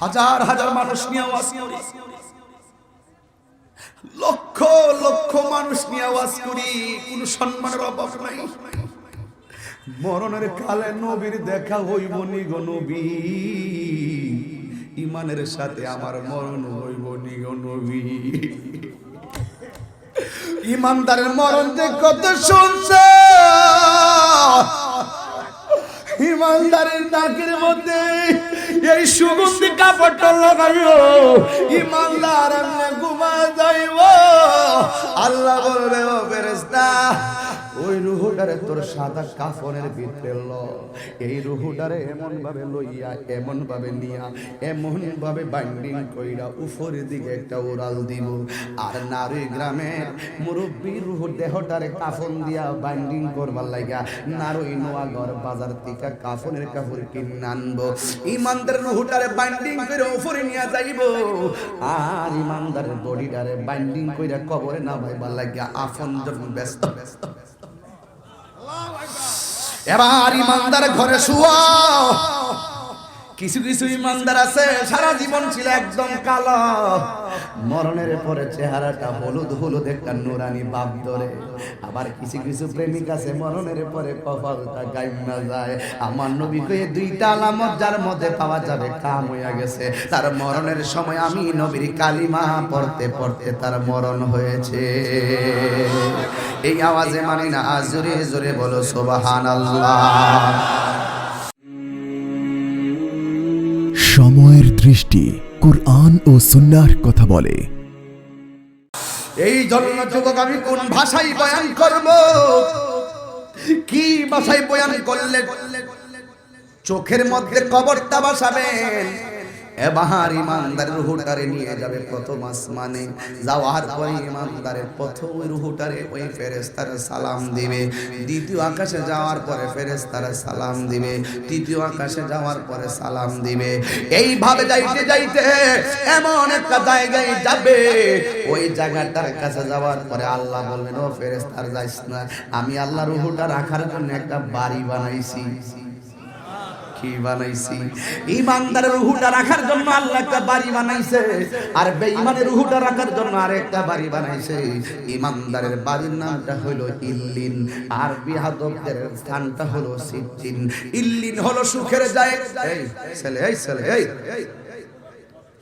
হাজার হাজার মানুষ নিয়ে আওয়াজ করি। লক্ষ লক্ষ মানুষ নিয়ে আওয়াজ করি, কোন সম্মানের অভাব নাই। মরণের কালে নবীর দেখা হইব নি গো নবী। ইমানের সাথে আমার মরণ হইব নি গো নবী। ইমানদারের মরণ যে কত শুনছে ইমানদারের নাকের মধ্যে এই সুগন্ধি কাপড়টা লাগাইও। ইমানদার এমনি ঘুমা যাইব আল্লাহ বলবে, ও ফেরেশতা ওই রুহুটারে তোর সাদা কাফনের ভিতরে এই রুহুটারে এমন ভাবে লইয়া এমন ভাবে নিয়া এমন ভাবে বাইন্ডিং কইরা উপরের দিকে একটা উড়াল দিব। আর নারী গ্রামের মুরব্বী রুহু দেহটারে কাফন দিয়া বাইন্ডিং করবার লাগা নারই নোয়াগর বাজার থেকে কাফনের কাপড় কিনে আনব। ইমানদার রুহুটারে বাইন্ডিং করে উপরে নিয়ে যাইব। আর ইমানদারের বডিটারে বাইন্ডিং কইরা কবরে না ভাইবার লাগা আফন জন ব্যস্ত ব্যস্ত। এবার ইমানদার ঘরে শুয়া। কিছু কিছু ইমানদার আছে, সারা জীবন ছিল একদম কালো। মরণের পরে চেহারাটা হলুদ হলুদ একটা নুরানি বাপ ধরে। আবার কিছু কিছু প্রেমিক আছে, মরণের পরে কপালটা গাইমা যায়। আমার নবী কয়ে দুইটা আলামত যার মধ্যে পাওয়া যাবে, কাম হইয়া গেছে। তার মরণের সময় আমি নবীর কালিমা পড়তে পড়তে তার মরণ হয়েছে। এই আওয়াজে মানি না জোরে জোরে বলো সোবাহান আল্লাহ দৃষ্টি কুরআন ও সুন্নার কথা বলে। এই জন্য যুবক, আমি কোন ভাষায় বয়ান করব? কি ভাষায় বয়ান করলে চোখের মধ্যে কবরটা বসাবেন? এবার ইমানদারের রুহুটারে নিয়ে যাবে প্রথম আসমানে। যাওয়ার পরে ইমানদারের প্রথম ওই রুহুটারে ওই ফেরেস্তারে সালাম দিবে। দ্বিতীয় আকাশে যাওয়ার পরে ফেরেস্তারে সালাম দিবে। তৃতীয় আকাশে যাওয়ার পরে সালাম দিবে। এইভাবে যাইতে যাইতে এমন একটা জায়গায় যাবে। ওই জায়গাটার কাছে যাওয়ার পরে আল্লাহ বলবেন ও ফেরেস্তার যাইস না। আমি আল্লাহ রুহুটা রাখার জন্য একটা বাড়ি বানাইছি। কি বানাইছি। ইমানদারের রুহুটা রাখার জন্য আল্লাহ একটা বাড়ি বানাইছে। আর বেঈমানের রুহুটা রাখার জন্য আরেকটা বাড়ি বানাইছে। ইমানদারের বাড়ির নামটা হলো ইল্লিন। আর বিহাদবদের স্থানটা হলো সিদ্দিন। ইল্লিন হলো সুখের জায়গা এই ছেলে এই ছেলে, এই।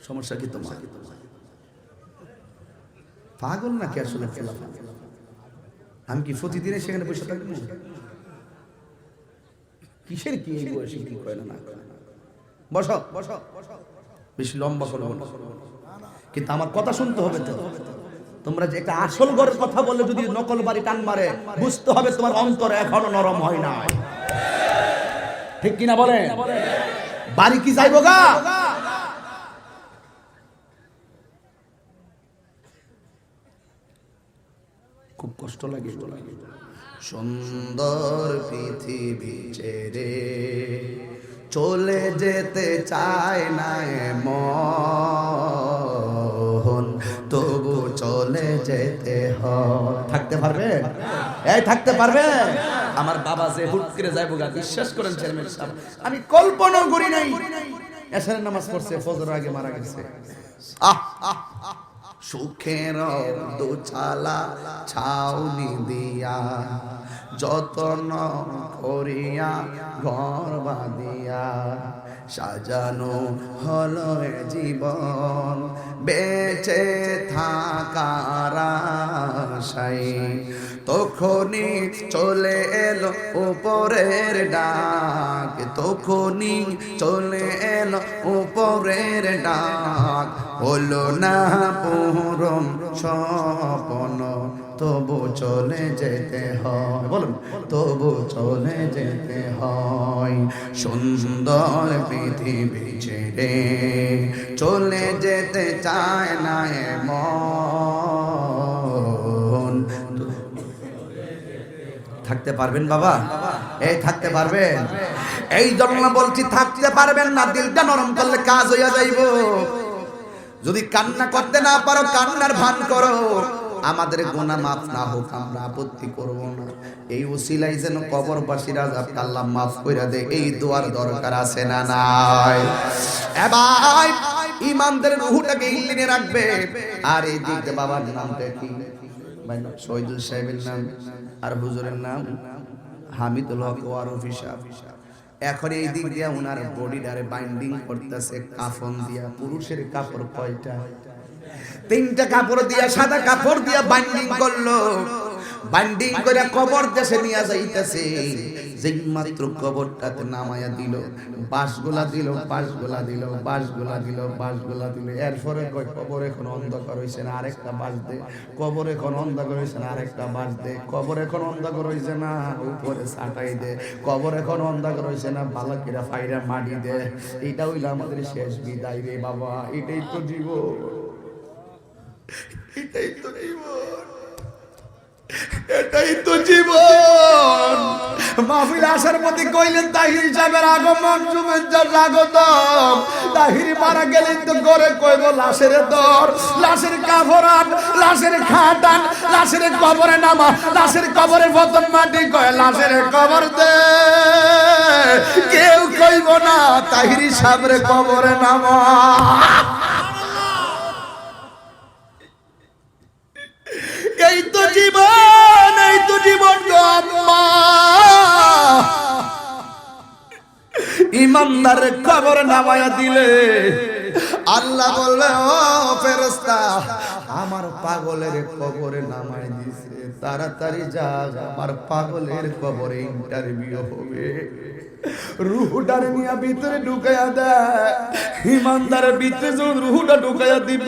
সমস্যা কি তোমার? পাগল নাকি আসলে আমি কি প্রতিদিনে সেখানে বসে থাকব কিসের কি। বসো বসো বেশি লম্বা করব কিন্তু আমার কথা শুনতে হবে তো। তোমরা যে একটা আসল ঘরের কথা বলে যদি নকল বাড়ি টান মারে, বুঝতে হবে তোমার অন্তর এখনও নরম হয় না ঠিক কিনা বলে বাড়ি কি যাইবো গা? খুব কষ্ট লাগে সুন্দর পৃথিবী ছেড়ে চলে যেতে চায় না মন তবু চলে যেতে হয়। থাকতে পারবে? এই, থাকতে পারবে? আমার বাবা যে হুট করে যাইব গা বিশ্বাস করেন, চেয়ারম্যান সাহেব, আমি কল্পনাও করি নাই। এসারের নামাজ পড়ছে ফজর আগে মারা গেছে। আহ আহ আহ। সুখের দুছালা ছাউনি দিয়া যতন করিয়া ঘর বাঁধিয়া সাজানো হলো জীবন। বেঁচে থাকার আশাই তখনই চলে এলো উপরের ডাক। তখনই চলে এলো উপরের ডাক। হলো না পুরম স্বপন, তবু চলে যেতে হয়। বলুন, তবু চলে যেতে হয়। সুন্দর পৃথিবী ছেড়ে চলে যেতে চায় না মন থাকতে পারবেন বাবা? এই থাকতে পারবেন। এই জন্য বলছি, থাকতে পারবেন না, দিলটা নরম করলে কাজ হইয়া যাইব। যদি কান্না করতে না পারো, কান্নার ভান করো। আমাদের গোনা মাফ না হোক, আমরা আপত্তি করব না। এই উসিলাই যেন কবরবাসীরা যাতে আল্লাহ মাফ করে দে এই দোয়ার দরকার আছে না নাই? এবার ইমানদের রুহুটাকে ইল্লিনে রাখবে। আর এই দিক বাবার নামটা কি? শহীদুল সাহেবের নাম। আর হুজুরের নাম হামিদুল হক ওয়ার হিসাব। এখন এই দিক দিয়ে ওনার বডিটারে বাইন্ডিং করতেছে, কাফন দিয়া। পুরুষের কাপড় কয়টা? তিনটা কাপড় দিয়া, সাদা কাপড় দিয়া বাইন্ডিং করল। বাইন্ডিং করে কবর দেশে নিয়ে যাইতেছে। যেই মাত্র কবরটাতে নামায়া দিল, বাঁশগুলা দিল বাঁশগুলা দিল বাঁশগুলা দিল বাঁশগুলা দিল। এরপরে কয়, কবর এখন অন্ধকার হয়েছে না, আরেকটা বাঁশ দে। কবর এখন অন্ধকার হয়েছে না, আরেকটা বাঁশ দে। কবর এখন অন্ধকার হয়েছে না, উপরে ছাটাই দে। কবর এখন অন্ধকার হয়েছে না, বালাকিরা ফাইরা মাটি দে। এটা হইল আমাদের শেষ বিদায় রে বাবা, এটাই তো জীবন। এটাই তো জীবন। এটাই তো জীবন। মাহফিল আসার মধ্যে কইলেন, তাহির সাহেবের আগমন শুভেচ্ছা স্বাগতম তাহির মারা গেলেন তো করে কইব লাশের দর। লাশের কাভরান লাশের খাটান, লাশের কবরে নামা, লাশের কবরের বতন মাটি কয় লাশের কবর দে। কেউ কইব না, তাহির সাহেবের কবরে নামা। এই তো জীবন, এই তো জীবন আম্মা। ইমানদার খবর নামায়া দিলে। আল্লাহ বলবে ও ফেরেশতা, আমার পাগলের কবরে নামায় দিছে। তাড়াতাড়ি যা, আমার পাগলের কবরে ইন্টারভিউ হবে। রুহুটার নিয়া ভিতরে ঢুকাইয়া দেয় ইমানদারের ভিতরে যখন রুহুটা ঢুকাইয়া দিব,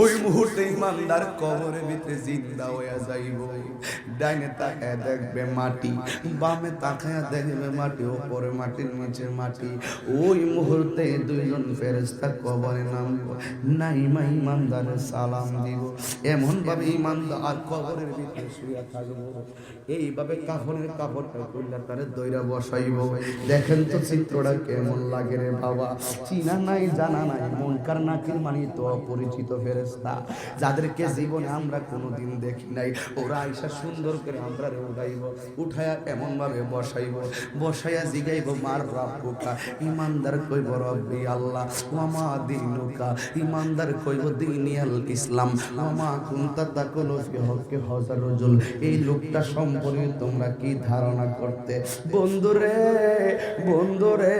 ওই মুহূর্তে ইমানদার কবরের ভিতরে জিন্দা হইয়া যাইব। ডাইনে তাকায় দেখবে মাটি, বামে তাকায় দেখবে মাটি, ওপরে মাটির নিচে মাটি। ওই মুহূর্তে দুইজন ফেরেস্তা কবরে নামবো নাইমা ইমানদারের সালাম দিব। এমন ভাবে ইমানদার কবরের ভিতরে শুয়ে থাকব। এইভাবে কাফনের কাপড়টা করলে তারে দইরা বসাইব দেখেন তো চিত্রটা কেমন লাগে রে বাবা। চিনা নাই, জানা নাই মনকার নাকির তো অপরিচিত ফেরেস্তা যাদেরকে জীবনে আমরা কোনোদিন দেখি নাই, ওরা আইসা সুন্দর করে আমরা রে উঠাইব উঠায়া এমন ভাবে বসাইব, বসাইয়া জিগাইব, মার রাব্বুকা ইমানদার কইব, রব্বি আল্লাহ দিনুকা, ইমানদার কইব, দিনিয়াল ইসলাম ওয়ামা কুনতা তাকুলু হক্কি হযর রাজুল, এই লোকটা সম্পর্কে তোমরা কি ধারণা করতে? বন্ধুরে বন্ধুরে,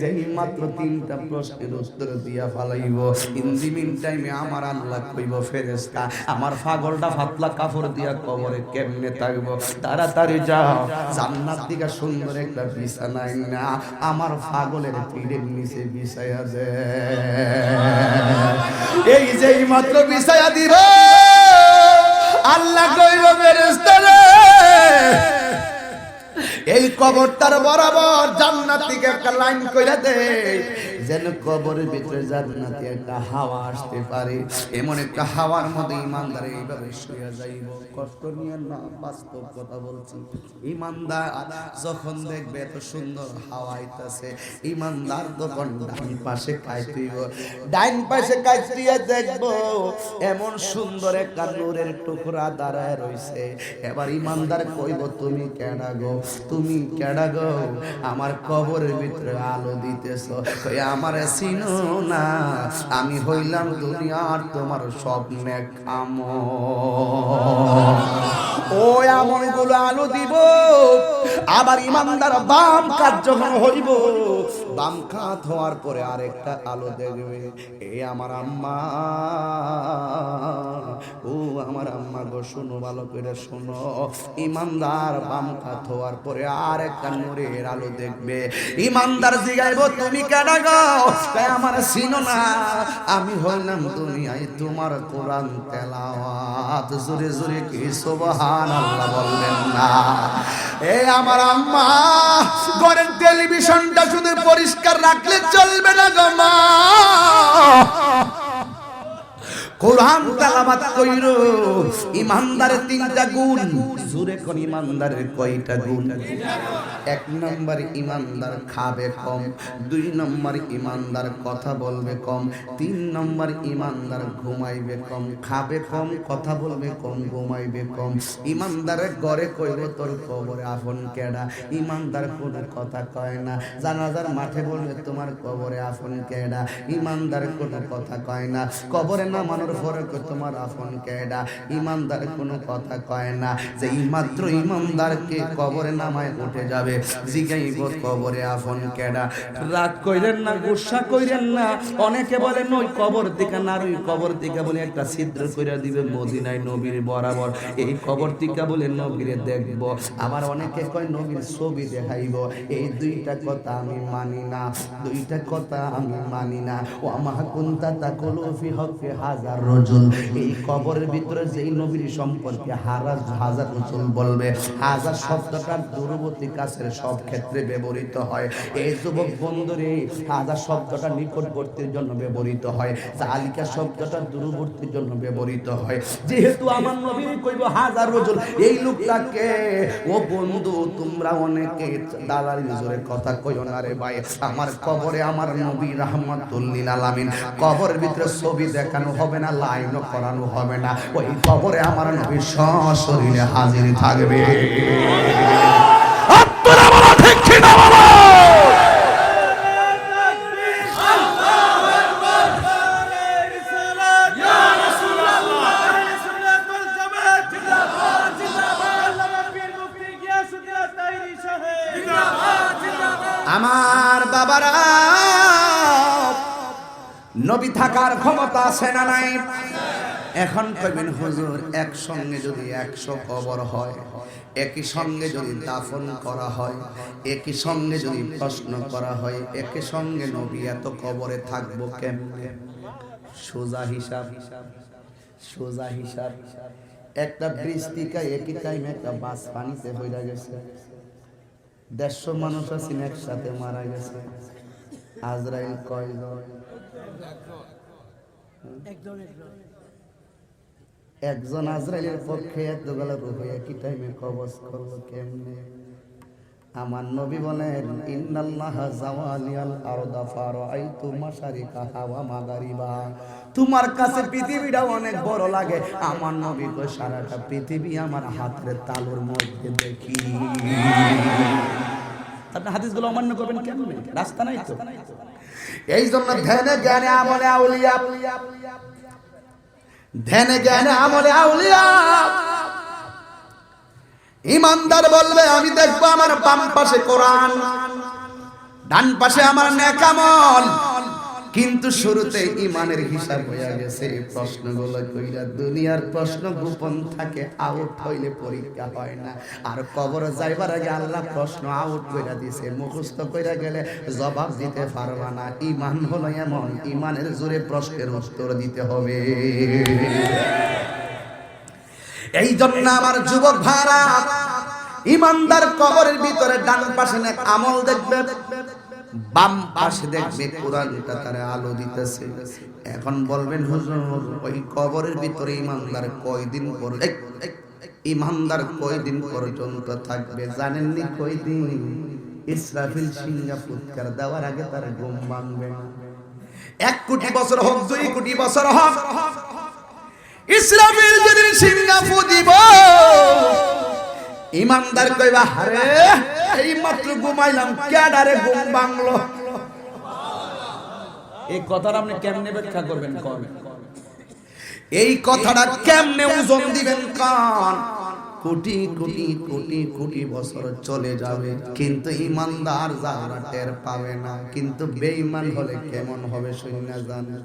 যেই মাত্র তিনটা প্রশ্নের উত্তর দিয়া ফালাইব ইন টাইমে আমার আল্লাহ কইব, ফেরেশতা, আমার পাগলটা ফাতলা কাপড় দিয়া কবরে কেমনে থাকব? তাড়াতাড়ি যাও, জান্নাত দিকে সুন্দর একটা বিছানা না আমার পাগলের পিঠের নিচে বিছায়া দে। এই যেই মাত্র বিছায়া দিব আল্লাহ কইব, ফেরেশতা রে। এই কবরটার বরাবর জান্নাত থেকে একটা লাইন কইরা দে। যেন কবরের ভিতরে জান্নাতি একটা হাওয়া আসতে পারে। এমন একটা হাওয়ার মধ্যে ইমানদার এইভাবে শুয়ে যাইব। কষ্ট নিয়ে না, বাস্তব কথা বলছি। ইমানদার যখন দেখবে এত সুন্দর হাওয়া আইতাছে, ইমানদার তখন ডাইন পাশে কাইতেইব। ডাইন পাশে কাইতিয়া দেখব এমন সুন্দর একটা নূরের টুকরা দাঁড়ায় রইছে। এবার ইমানদার কইব, তুমি কেডা গো? তুমি কেডা গো? আমার কবরের ভিতরে আলো দিতেছ। আমার চিনো না। আমি হইলাম দুনিয়ার তোমার স্বপ্নে কাম ওই আমলগুলো আলো দিব। আবার ইমানদার বাম কাজ যখন হইব, বাম কাত হওয়ার পরে আরেকটা আলো দেখবে। এ আমার আম্মা, ও আমার আম্মা গো, শুনো ভালো করে শোনো। ইমানদার বাম কাত হওয়ার পরে আর একটা নূরের আলো দেখবে। ইমানদার জিগাইব, তুমি কেন গো? তাই আমার চিনো না আমি হইলাম দুনিয়ায় তোমার কোরআন তেলাওয়াত। জোরে জোরে কি সুবহান আল্লাহ বললেন না। এ আমার আম্মা ঘরের টেলিভিশনটা শুধু পরিষ্কার রাখলে চলবে না গো মা। কোরআন তেলাওয়াত কইরো। ইমানদারের তিনটা গুণ। জোরে কোন ইমানদারের কয়টা গুণ? এক নম্বর ইমানদার খাবে কম, দুই নম্বর ইমানদার কথা বলবে কম, তিন নম্বর ইমানদার ঘুমাইবে কম, খাবে কম, কথা বলবে কম, ঘুমাইবে কম। ইমানদারের ঘরে কইব তোর কবরে আফন কেডা? ইমানদার কোনো কথা কয় না। জানাজার মাঠে বলবে, তোমার কবরে আফন কেডা? ইমানদার কোনো কথা কয় না। কবরে নামানোর পরে তোমার আফন কেডা? ইমানদার কোনো কথা কয় না। যে মাত্র ইমানদারকে কবরে নামায় উঠে যাবে। জিগাইব কবরে আফন কেডা। রাগ কইরেন না, গুসা কইরেন না। অনেকে বলেন ওই কবর দিকে না ওই কবর দিকে বলে একটা ছিদ্র কইরা দিবে মদিনায় নবীর বরাবর। এই কবর দিকে বলে নবীরে দেখব। আবার অনেকে কয়, নবীর ছবি দেখাইব। এই দুইটা কথা আমি মানি না। দুইটা কথা আমি মানি না। ও আমা কুনতা তাকুলু ফি হকফি হাজার দূরবর্তীর জন্য ব্যবহৃত হয়। যেহেতু আমার নবীর কইব হাজার রজুল এই লোকটাকে, ও বন্ধু, তোমরা অনেকে দালালি জোরে কথা না রে ভাই। আমার কবরে আমার নবী রাহমাতুল্লিল আলামিন। ভিতরে ছবি দেখানো হবে না লাইনও করানো হবে না। ওই কবরে আমার নবী সশরীরে হাজির থাকবে। আছে না নাই? এখন কইবেন, হুজুর, একসঙ্গে যদি একশো কবর হয়, একই সঙ্গে যদি দাফন করা হয়, একই সঙ্গে যদি প্রশ্ন করা হয়, একই সঙ্গে নবী এত কবরে থাকব কেমনে? সোজা হিসাব সোজা হিসাব। একটা থেকে একই টাইমে একটা বাস পানিতে হইয়া গেছে। দেড়শো মানুষ আছেন, একসাথে মারা গেছে। আজরাইল কয়জন? একজন আজরাইলের পক্ষে এত গেল রুহে একই টাইমে কবজ করল কেমনে? আমার নবী বলেন, ইন্নাল্লাহ জাওয়ালিয়াল আরদা ফারাইতু মাশারিকাহা ওয়া মাগারিবা। তোমার কাছে পৃথিবীটা অনেক বড় লাগে। আমার নবী কই সারাটা পৃথিবী আমার হাতের তালুর মধ্যে দেখি। আপনি হাদিসগুলো অমান্য করবেন কেমনে? রাস্তা নাই তো? এই জন্য ধ্যানে জ্ঞানে আমলে আউলিয়া। ধ্যানে জ্ঞানে আমলে আউলিয়া। ইমানদার বলবে, আমি দেখব আমার বাম পাশে কোরআন, ডান পাশে আমার নেকামল। কিন্তু শুরুতে ইমানের হিসাব হয়ে গেছে, এই প্রশ্নগুলো কইরা দুনিয়ার প্রশ্ন গোপন থাকে আউট হইলে পরীক্ষা হয় না। আর কবর যাইবার আগে আল্লাহ প্রশ্ন আউট কইরা দিছে, মুখস্থ কইরা গেলে জবাব দিতে পারবা না। ইমান হলো এমন, ইমানের জোরে প্রশ্নের উত্তর দিতে হবে। এই জন্য আমার যুবক ভাড়া ইমানদার কবরের ভিতরে ডান পাশে আমল দেখবে। বাম পাশে দেখবে কোরআনটা তারা আলো দিতেছে। এখন বলবেন, হুজুর, ওই কবরের ভিতরে ইমানদার কয়দিন পর ইমানদার কয়দিন পর্যন্ত থাকবে জানেননি কয়দিন? ইসরাফিল ফুৎকার দেওয়ার আগে তার ঘুম ভাঙবে এক কোটি বছর হোক, দুই কোটি বছর হোক, ইসরাফিল যেদিন সিংহাফু দিব ইমানদার কইবা হারে এই মাত্র ঘুমাইলাম ক্যাডারে ঘুম বাংলো এই কথাটা আপনি কেমনে ব্যাখ্যা করবেন কন? এই কথাটা কেমনে ওজন দিবেন কান? কোটি কোটি কোটি কোটি বছর চলে যাবে কিন্তু ইমানদার যারা টের পাবে না কিন্তু বেঈমান হলে কেমন হবে সৈন্য জানে?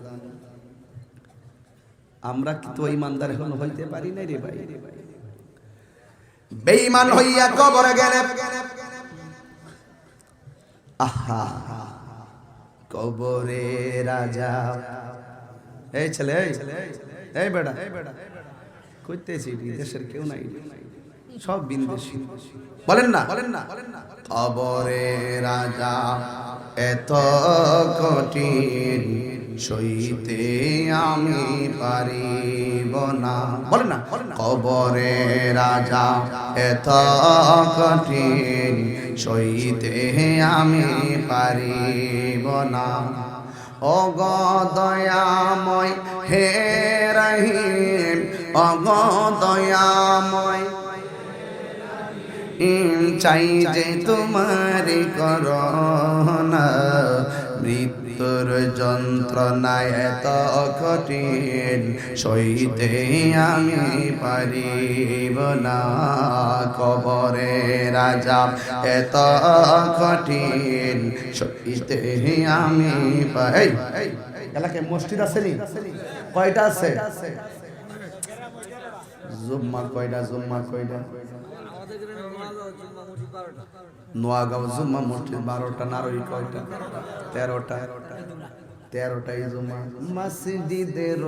আমরা কি তো ইমানদার এখন হইতে পারি না রে ভাই? বেঈমান হইয়া কবরে গেলে। আহা, কবরে রাজা। এই ছেলে, এই বেটা কইতেছি দেশের কেউ নাই। সব বিন্দেশি বলেন না। বলেন না কবরে রাজা এত কঠিন সইতে আমি পারিব না। বলে না কবরে রাজা এত কঠিন সইতে আমি পারিব না। অগ দয়াময় হে রহিম অগদয়াময় ইম চাই যে তোমার করোনা। মৃত্যুর যন্ত্রণায় এত কঠিন সইতে আমি পারিব না। কবরে রাজা এত কঠিন সইতে আমি পাই এলাকায় মসজিদ আছে নি? কয়টা আছে? জুম্মা কয়টা জুম্মা কয়টা? নোয়াগাঁও জুম্মা মসজিদ বারোটা, নারই কয়টা? তেরোটা। তেরোটাই জুম্মা। মসজিদের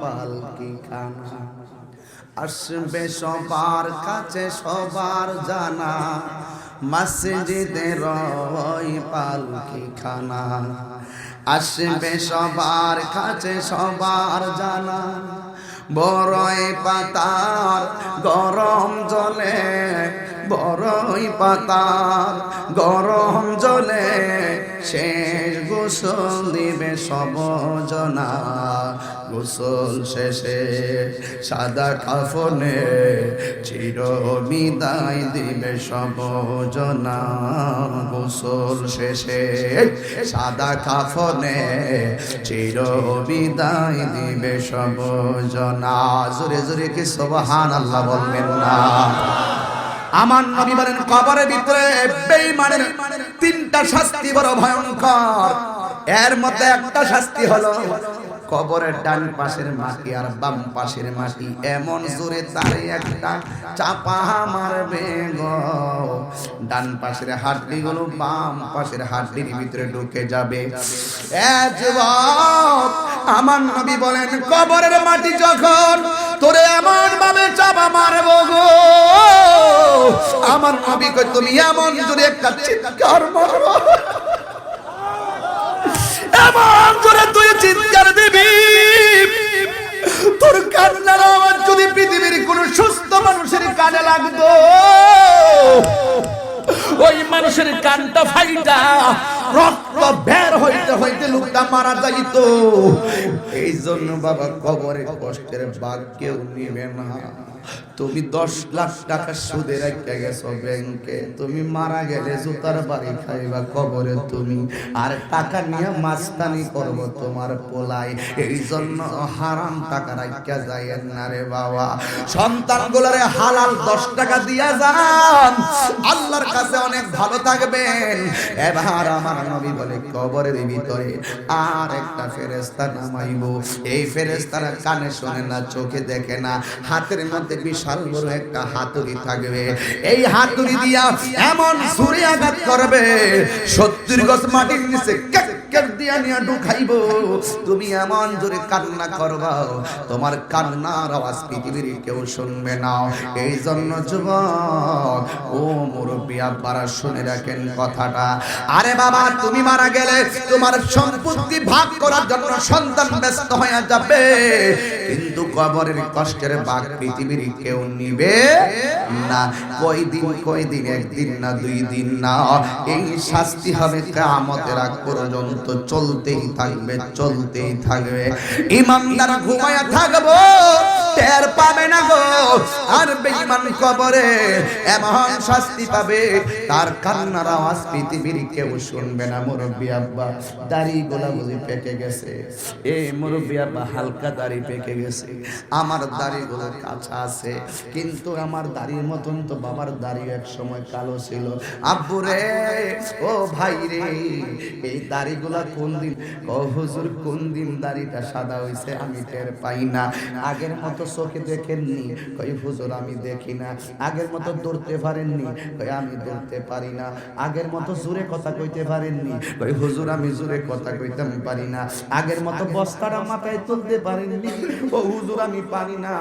পালকি খানা। আসবে সবার কাছে সবার জানা। মসজিদের পালকি খানা। আসবে সবার কাছে সবার জানা। বড়ই পাতার পাতার গরম জলে শেষ গোসল দিবে সবজনা গোসল শেষে সাদা কাফনে চির বিদায় দিবে সবজনা গোসল শেষে সাদা কাফনে চির বিদায় দিবে সবজনা জোরে জোরে কি সবহান আল্লাহ বলবেন না? আমার নবী বলেন, কবরের ভিতরে বেঈমানের তিনটা শাস্তি বড় ভয়ঙ্কর। এর মধ্যে একটা শাস্তি হলো, কবরের ডান পাশের মাটি আর বাম পাশের মাটি। এমন জোরে তারে একটা চাপা মারবে গো। ডান পাশের হাড্ডি গুলো বাম পাশের হাড্ডির ভিতরে ঢুকে যাবে। আমার নবী বলেন, কবরের মাটি যখন তোরে এমন ভাবে চাপা মারবো গো। আমার নবী কই তুমি এমন জোরে একটা চিৎকার মারবো এমন জোরে তুই চিৎকার দিবি। তোর কান্নার আওয়াজ যদি পৃথিবীর কোন সুস্থ মানুষের কানে লাগতো, ওই মানুষের কানটা ফাইটা রক্ত বের হইতে হইতে লোকটা মারা যাইত। এই জন্য বাবা কবরে কষ্টের বাঘ কেউ নিবে না। তুমি দশ লাখ টাকা সুদে রেখে গেছো ব্যাংকে। তুমি মারা গেলে জুতার বাড়ি খাইবা কবরে তুমি। আর টাকা নিয়ে মাস্তানি করব তোমার পোলায়। এই জন্য হারাম টাকা রাখা যায় না রে বাবা। সন্তান গুলারে হালাল দশ টাকা দিয়া যান। আল্লাহর কাছে অনেক ভালো থাকবেন। এবার আমার নবী বলে, কবরের ভিতরে আর একটা ফেরেস্তা নামাইবো। এই ফেরেস্তারা কানে শোনে না, চোখে দেখে না। হাতের মধ্যে বিশাল বড় একটা হাতুড়ি থাকবে। এই হাতুড়ি দিয়া এমন সুরে আঘাত করবে, সত্তর গজ মাটির নিচে কেক দিয়া নিয়ে ঢুকাইব। তুমি এমন জোরে কান্না করবা, তোমার কান্নার আওয়াজ পৃথিবীর কেউ শুনবে না। এই জন্য যুবক, ও মুরব্বী আব্বারা, শুনে রাখেন কথাটা। আরে বাবা, তুমি মারা গেলে তোমার সম্পত্তি ভাগ করার জন্য সন্তান ব্যস্ত হয়ে যাবে। কিন্তু কবরের কষ্টের ভাগ পৃথিবীর কেউ নিবে না। কই দিন কই দিন একদিন না, দুই দিন না। এই শাস্তি হবে কামতের আগ পর্যন্ত। চলতেই থাকবে চলতেই থাকবে। ইমানদার ঘুমায়া থাকব। টের পাবে না গো। আর বেঈমান কবরে এমন শাস্তি পাবে, তার কান্নার আওয়াজ পৃথিবীর কেউ শুনবে না, মুরব্বী আব্বা। দাড়ি গোলা বুঝি পেকে গেছে। এই মুরব্বী আব্বা, হালকা দাড়ি পেকে গেছে। আমার দাড়ি গুলো কাঁচা আছে, কিন্তু আমার দাড়ির মতন তো বাবার দাড়ি এক সময় কালো ছিল। আব্বু রে, ও ভাই রে, এই দাড়িগুলা কোন দিন ও হুজুর, কোন দিন দাড়িটা সাদা হইছে আমি টের পাই না। আগের মতো চোখে দেখেননি। কই হুজুর, আমি দেখি না। আগের মতো দৌড়তে পারেননি। কই আমি দৌড়তে পারি না। আগের মতো জোরে কথা কইতে পারেননি। কই হুজুর, আমি জোরে কথা কইতে পারি না। আগের মতো বস্তাটা মাথায় তুলতে পারেননি। ও, হুজুর, আমি পারি না।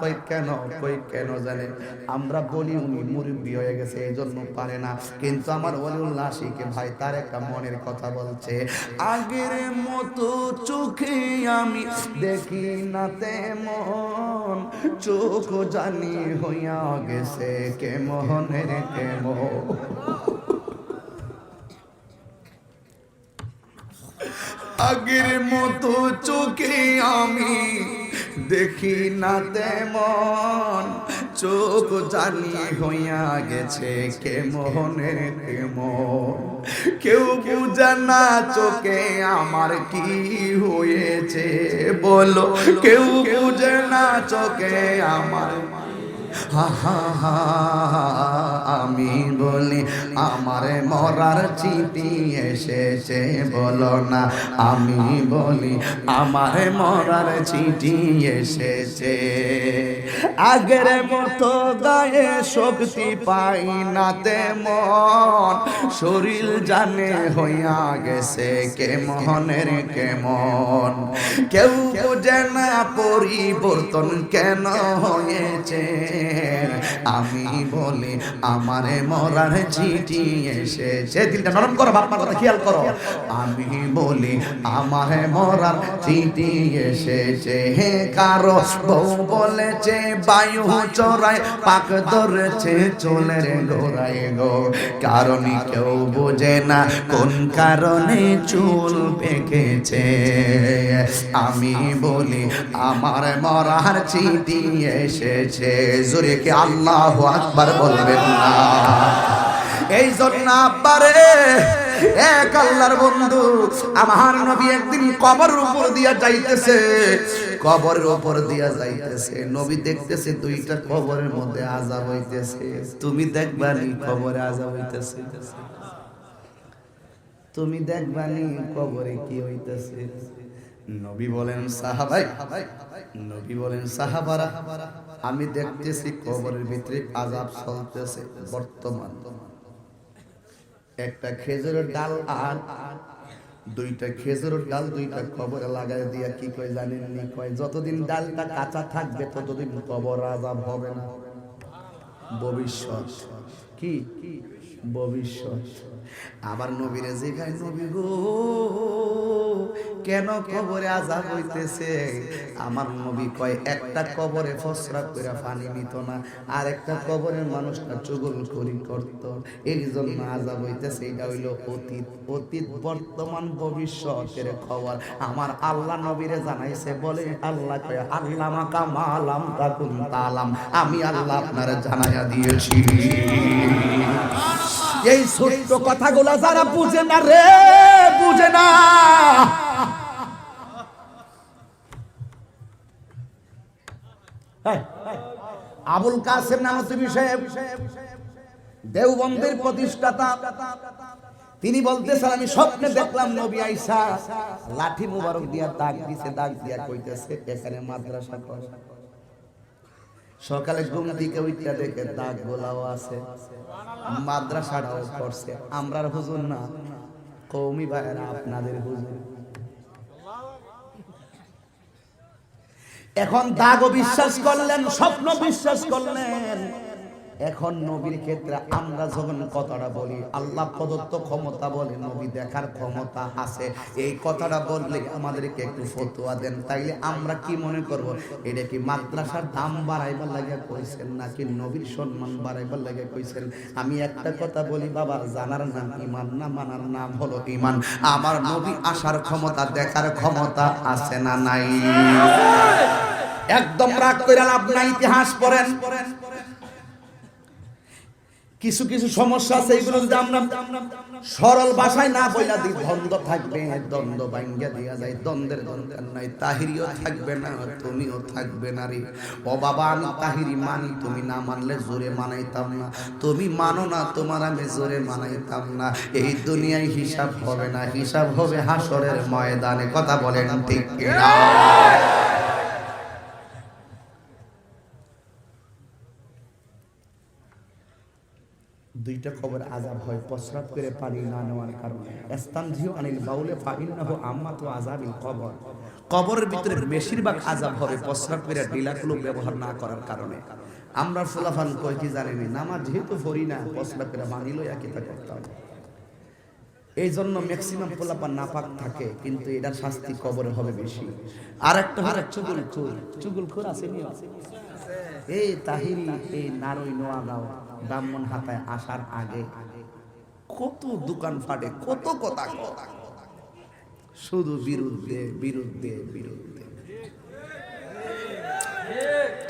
কই কেন? কই কেন জানেন আমরা বলি, উনি মুরব্বী হয়ে গেছে এই জন্য পারে না। কিন্তু আমার ওলিউল্লাহ শিখে ভাই, তার একটা মনের কথা বলছে, আগের মতো চোখে আমি দেখি না তেমন চোখ জানি হইয়া গেছে কে মোহনের কেমন? আগের মতো চোখে আমি দেখি না তেমন। চোখ জানি হইয়া গেছে কে মোহনে, কে কেউ বুঝে না চোখে আমার কি হয়েছে, বলো। কেউ বুঝে না চোখে আমার হা আমি বলি, আমার মরার চিঠি এসেছে, বলো না। আমি বলি, আমার মরার চিঠি এসেছে। আগের মতো গায়ে শক্তি পাই না তেমন, শরীর জানে হইয়া গেছে কে মোহনের কেমন। কেউ বোঝে না পরিবর্তন কেন হয়েছে। আমি বলি আমারে মরার চিঠি দিলটা নরম করো কথা খেয়াল করো। আমি আমারে মরার চিঠি এসেছে। হে কারও বউ বলেছে, বায়ু চড়ায় পাক ধরেছে গোড়ায় গো। কারণ কেউ বোঝে না কোন কারণে চুল পেকেছে। আমি বলি আমার মরার চিঠি এসেছে। জোরে কি আল্লাহ আকবার বলবেন না। এই জন্য আব্বারে, এক আল্লাহর বন্ধু আমার নবী একদিন কবরের উপর দিয়া যাইতেছে। কবরের উপর দিয়া যাইতেছে। নবী দেখতেছে দুইটা কবরের মধ্যে আজাব হইতেছে। তুমি দেখবানি কবরে আজাব হইতেছে? তুমি দেখবানি কবরে কি হইতেছে? নবী বলেন সাহাবাই, নবী বলেন সাহাবারা, আমি দেখতেছি কবরের ভিতরে আজাব চলতেছে বর্তমান। একটা খেজুরের ডাল আর দুইটা খেজুরের ডাল দুইটা কবরে লাগাই দিয়া কি কয় জানেন নি? কয়, যতদিন ডালটা কাঁচা থাকবে ততদিন কবর আজাব হবে না। ভবিষ্যৎ। কি? ভবিষ্যৎ। আবার নবীরে যেখানে নবী গো, কেন কবরে আজাব হইতেছে? আমার নবী কয়, একটা কবরে ফসরা করে পানি নিত না, আর একটা কবরের মানুষটা চুগল করি করত। এই জন্য আজাব হইতেছে, এটা হইল অতীত। অতীত বর্তমান ভবিষ্যতের খবর। আমার আল্লাহ নবীরে জানাইছে, বলে, আল্লাহ কয় আল্লাহ মাকা মালাম তাকুন তালাম। আমি আল্লাহ আপনার জানাইয়া দিয়েছি। এই ছোট্ট কথাগুলো যারা বুঝে না রে, বুঝে না। আবুল কাসেম নামতুবি সাহেব দেওবন্দের প্রতিষ্ঠাতা, তিনি বলতেছেন, আমি স্বপ্নে দেখলাম নবী আইসা, লাঠি মুবারক দিয়া দাগ দিছে, দাগ দিয়া কইতেছে, এখানে মাদ্রাসা কর। সকালে ঘুম থেকে উইটা দেখে দাগ গোলাও আছে, মাদ্রাসাটাও করছে আমরার হুজুর না কৌমি ভাইরা আপনাদের হুজুর। এখন দাগও বিশ্বাস করলেন স্বপ্ন বিশ্বাস করলেন। এখন নবীর ক্ষেত্রে আমরা যখন কথাটা বলি, আল্লাহ প্রদত্ত ক্ষমতা বলে নবী দেখার ক্ষমতা আছে। এই কথাটা বললে আমাদেরকে একটু ফতোয়া দেন। তাইলে আমরা কি মনে করব? এটা কি মাদ্রাসার দাম বাড়াইবার লাগে কইছেন নাকি নবীর সম্মান বাড়াইবার লাগে কইছেন? আমি একটা কথা বলি বাবা জানার নাম ইমান না মানার নাম হলো ইমান। আমার নবী আসার ক্ষমতা, দেখার ক্ষমতা আছে না নাই? একদম রাগ করে লাভ নাই, ইতিহাস পড়েন। কিছু কিছু সমস্যা আছে এইগুলো যদি আমরা সরল ভাষায় না বইলা দিই, দ্বন্দ্ব থাকবে, দ্বন্দ্ব ভাঙ্গা দিয়া যায়, দ্বন্দ্বের দরকার নাই। তাহিরিও থাকবে না, তুমিও থাকবে না রে। ও বাবা, আমি তাহিরি মানি, তুমি না মানলে জোরে মানাইতাম না। তুমি মানো না, তোমার আমি জোরে মানাইতাম না। এই দুনিয়ায় হিসাব হবে না, হিসাব হবে হাসরের ময়দানে। কথা বলেন ঠিক কিনা? দুইটা কবর আজাব হয় প্রস্রাব করে পানি না নেওয়ার কারণে। স্থানজিও আনিল বাউলে, ফাইন্নাহ আম্মা তো আজাবিল কবর। কবরের ভিতরে বেশিরভাগ আজাব হবে প্রস্রাব করে ডিলাগুলো ব্যবহার না করার কারণে। আমরা ফুলাফান কই কি জানি না, নামাজ যেহেতু পড়ি না প্রস্রাব করে পানি লইয়া কিতা করতাম এই জন্য ম্যাক্সিমাম পোলাপা নাপাক থাকে, কিন্তু এটার শাস্তি কবরে হবে বেশি। আর একটা হলো চুগুল চুগুল খুর আছে নি? এই তাহিরি, এই নারই, নোয়াগাঁও। ব্রাহ্মণ হাতায় আসার আগে কত দোকান ফাটে কত কথা শুধু বিরুদ্ধে বিরুদ্ধে বিরুদ্ধে।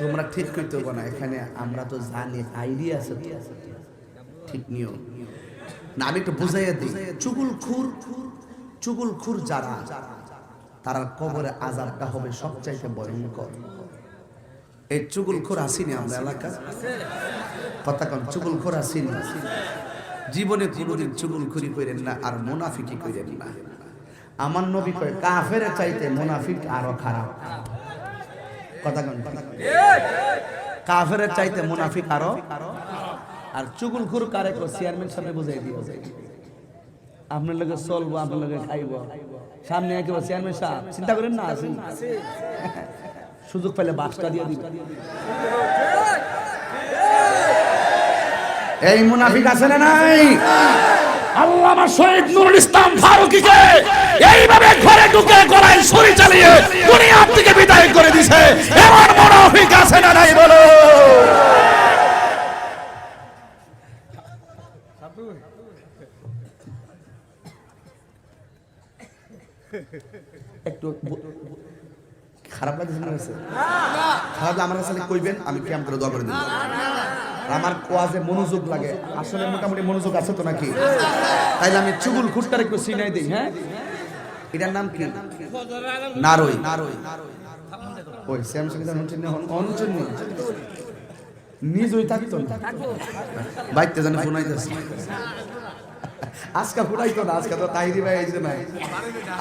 তোমরা ঠিক করতে না, এখানে আমরা তো জানি আইডিয়া আছে ঠিক নিয়ম। না, আমি একটু বুঝাইয়া দিই। চুগুল খুর চুগুল খুর যারা, তারা কবরে আজাবটা হবে সবচাইতে ভয়ঙ্কর। এই চুগুল খুর আসিনি আমরা এলাকা কথা কন চুগুল খুর আসিনি জীবনে কোনোদিন চুগুল খুরি করেন না আর মুনাফিকি করেন না। আমার নবী কয়, কাফের চাইতে মুনাফিক আরও খারাপ। কথা কন কাফের চাইতে মুনাফিক আরও আর চুগুল খুর কারে কো চেয়ারম্যান সামনে বুঝাই দিও। আপনার লগে চলবো, আপনার লগে খাইব। সামনে একেবারে চেয়ারম্যান সাহেব, চিন্তা করেন না, আসুন। সুযোগ পেলে বাসটা দিয়ে দিবে। এই মুনাফিক আছে না নাই? আল্লামা শহীদ নুরুল ইসলাম ফারুকীকে এইভাবে ঘরে ঢুকে গলায় ছুরি চালিয়ে দুনিয়া থেকে বিদায় করে দিছে। এমন মুনাফিক আছে না নাই বলো? একটু খারাপ লাগছে আমার কাছে খারাপ আমার কাছে কইবেন, আমি ক্যাম করে দোয়া করে দিব। আমার কোয়াজে মনোযোগ লাগে। আসলে মোটামুটি মনোযোগ আছে তো নাকি? তাইলে আমি চুগুল খুঁটটার একটু সিনাই দিই হ্যাঁ? এটার নাম কি? নারই। নারই ওই স্যামসাং অনুচন্নি অনুচন্নি নিজই থাকতো না। বাইতে জানে ফোন আইতেছে। আজকা ফুটাইতো না, আজকা তো তাইরি ভাই আইছে না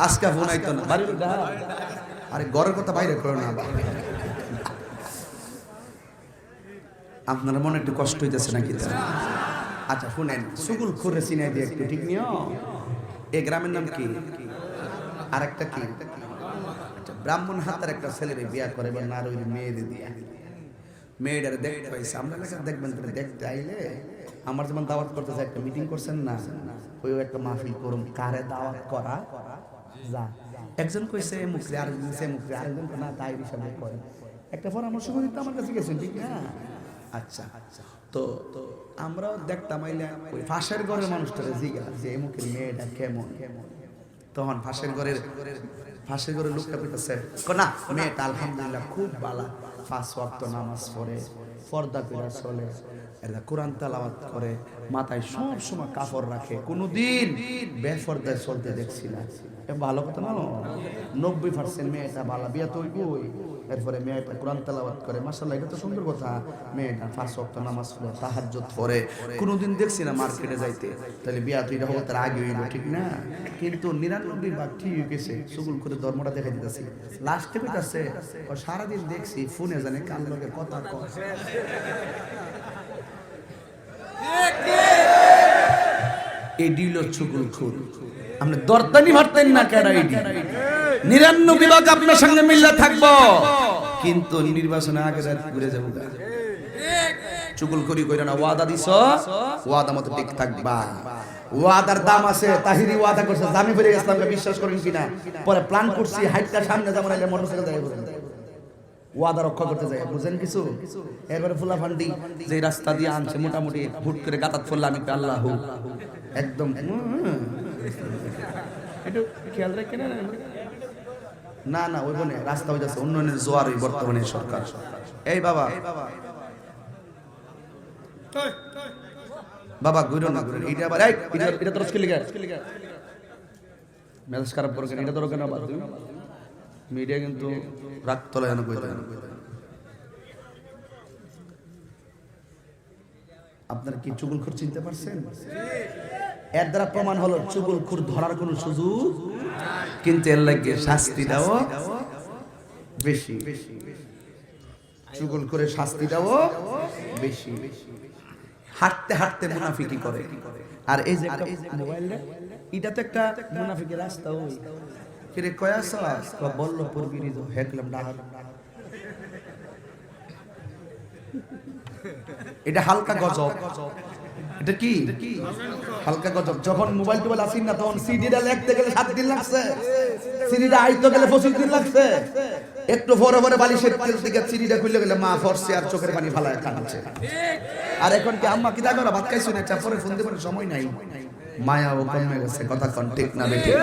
আজকা ফুটাইতো না। দেখা। আরে ঘরের কথা বাইরে করো না আপনার মনে একটু কষ্ট হইতেছে নাকি? আচ্ছা শুনেন সুগুল খুরে চিনাই দিয়ে একটু ঠিক নিও এ গ্রামের নাম কি? আরেকটা কি? আচ্ছা, ব্রাহ্মণ হাতের একটা ছেলের বিয়া করে বা নারীর মেয়েদের দিয়া। মেয়েটারে দেখতে পাইছে আমরা দেখবেন দেখতে আইলে আমার যেমন দাওয়াত করতেছে একটা মিটিং করছেন না ওই একটা মাহফিল করুন কারে দাওয়াত করা? যা। একজন কইছে মুখরে আরেকজন সে মুখরে আরেকজন না, তাই হিসাবে করে একটা পরামর্শ করে দিতে আমার কাছে গেছেন, ঠিক না? আচ্ছা তো তো আমরাও দেখতাম আইলে ওই ফাঁসের ঘরের মানুষটারে জিগা, যে মুখের মেয়েটা কেমন। তখন ফাঁসের ঘরের ফাঁসের ঘরের লোকটা পেতেছে না, মেয়েটা আলহামদুলিল্লাহ খুব বালা। পাঁচ ওয়াক্ত নামাজ পড়ে, পর্দা করে চলে। এরা কোরআন তালাওয়াত করে, মাথায় সব সময় কাপড় রাখে। কোনোদিন বেফর্দায় চলতে দেখছি না। ভালো কথা না নব্বই পার্সেন্ট মেয়েটা ভালো বিয়া তো ওই এরপরে মেয়েটা কোরআন তালাওয়াত করে। মাসাল্লাহ এটা তো সুন্দর কথা। মেয়েটা পাঁচ ওয়াক্ত নামাজ পড়ে, তাহাজ্জুদ পড়ে। কোনোদিন দেখছি না মার্কেটে যাইতে। তাহলে বিয়া তো এটা হবে তার আগে হইল, ঠিক না? কিন্তু নিরানব্বই ভাগ ঠিক হয়ে গেছে। সুগুল করে ধর্মটা দেখা দিতেছি। লাস্টে কইতাছে সারাদিন দেখছি, ফোনে জানে কান লগে কথা কয়। এডি ভারতেন না কেডা এডি? আপনার সঙ্গে থাকব। কিন্তু নির্বাচনে আগে ঘুরে যাব গা। চুগুল করি কইরা না, ওয়াদা দিছ? ওয়াদা মতো ঠিক থাকবা। ওয়াদার দাম আছে, তাহিরি ওয়াদা করছে দামি ফিরে বিশ্বাস করেন কিনা? পরে প্ল্যান করছি, হাইটটা সামনে যাব না মোটরসাইকেল ওয়াদা রক্ষা করতে যায় বুঝেন কিছু? এবারে ফুলা ফান্ডি যে রাস্তা দিয়ে আনছে মোটামুটি হুট করে গাতাত ফুললাম আমি আল্লাহ। একদম। একটু খেয়াল রাখেন না? না ওই বনে রাস্তা হয়ে যাচ্ছে উন্নয়নের জোয়ার ওই বর্তমানে সরকার। এই বাবা। বাবা ঘুরো না ঘুরো এটা আবার এটা তোর স্কিল মেজাজ খারাপ করে এটা তোর কেন আবার মিডিয়া কিন্তু রাগ তোলা যেন কইতে আপনার কি চুগুলখুর চিনতে পারছেন? এর দ্বারা প্রমাণ হলো চুগুলখুর ধরার কোনো সুযোগ কিন্তু এর লাগে শাস্তিটাও বেশি। চুগুল করে শাস্তিটাও বেশি। হাঁটতে হাঁটতে মুনাফিকি করে। আর এই যে মোবাইল এটা তো একটা মুনাফিকের রাস্তা কিরে কয়া বলল পূর্বী হেকলাম ডাহার এটা হালকা গজব এটা কি হালকা গজব যখন মোবাইল টোবাইল আসিন না তখন সিডিটা লিখতে গেলে সাত দিন লাগছে সিডিটা আইতে গেলে পঁচিশ দিন লাগছে একটু ভরে ভরে বালিশের থেকে সিডিটা খুলে গেলে মা ফরসে আর চোখের পানি ফালায় কাঁদছে আর এখন কি আম্মা কি দা করা ভাত খাইছো না চাপরে ফোন দেবার সময় নাই মায়া ও কমে গেছে কথা কন ঠিক না বেঠিক